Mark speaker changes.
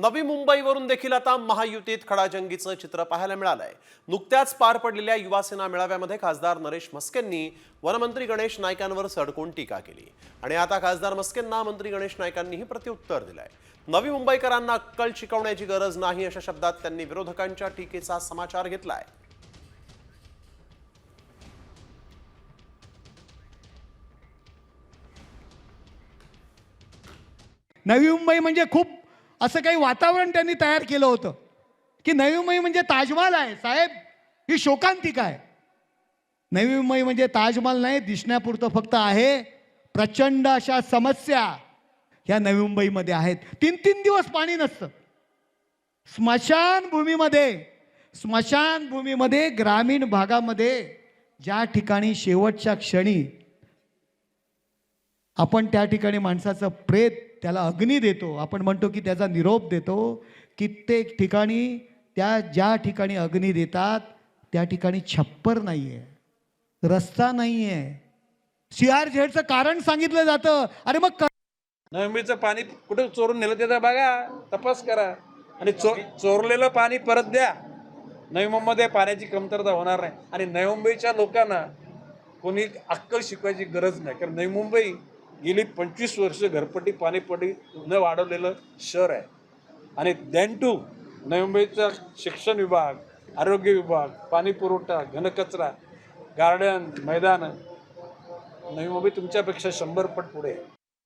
Speaker 1: नवी मुंबईवरून देखील आता महायुतीत खडाजंगीचं चित्र पाहायला मिळालंय. नुकत्याच पार पडलेल्या युवासेना मेळाव्यामध्ये खासदार नरेश मस्केंनी वनमंत्री गणेश नायकांवर सडकून टीका केली. आणि आता खासदार मस्केंना मंत्री गणेश नायकांनीही प्रत्युत्तर दिलंय. नवी मुंबईकरांना अक्कल शिकवण्याची गरज नाही अशा शब्दात त्यांनी विरोधकांच्या टीकेचा समाचार घेतलाय.
Speaker 2: नवी मुंबई म्हणजे खूप असं काही वातावरण त्यांनी तयार केलं होतं. की नवी मुंबई म्हणजे ताजमहाल आहे साहेब. ही शोकांतिका आहे. नवी मुंबई म्हणजे ताजमहाल नाही दिसण्यापुरतं फक्त आहे प्रचंड अशा समस्या ह्या नवी मुंबईमध्ये आहेत. तीन तीन दिवस पाणी नसतं. स्मशानभूमीमध्ये स्मशानभूमीमध्ये ग्रामीण भागामध्ये ज्या ठिकाणी शेवटच्या क्षणी आपण त्या ठिकाणी माणसाचं प्रेत त्याला अग्नी देतो. आपण म्हणतो की त्याचा निरोप देतो. कित्येक ठिकाणी त्या ज्या ठिकाणी अग्नी देतात त्या ठिकाणी छप्पर नाही आहे रस्ता नाही आहे सी आर झेडचं कारण सांगितलं जातं. अरे मग क-
Speaker 3: नवमीचं पाणी कुठं चोरून नेलं त्याचा बघा. तपास करा. आणि चो चोरलेलं पाणी परत द्या. नवी मुंबईमध्ये पाण्याची कमतरता होणार नाही. आणि नवी मुंबईच्या लोकांना कोणी अक्कल शिकवायची गरज नाही. कारण नवी मुंबई गेली पंचवीस वर्ष घरपट्टी पाणीपट्टी न वाढवलेलं शहर आहे. आणि दॅन टू नवी मुंबईचा शिक्षण विभाग आरोग्य विभाग पाणी पुरवठा घनकचरा गार्डन मैदान नवी मुंबई तुमच्यापेक्षा शंभर पट पुढे आहे.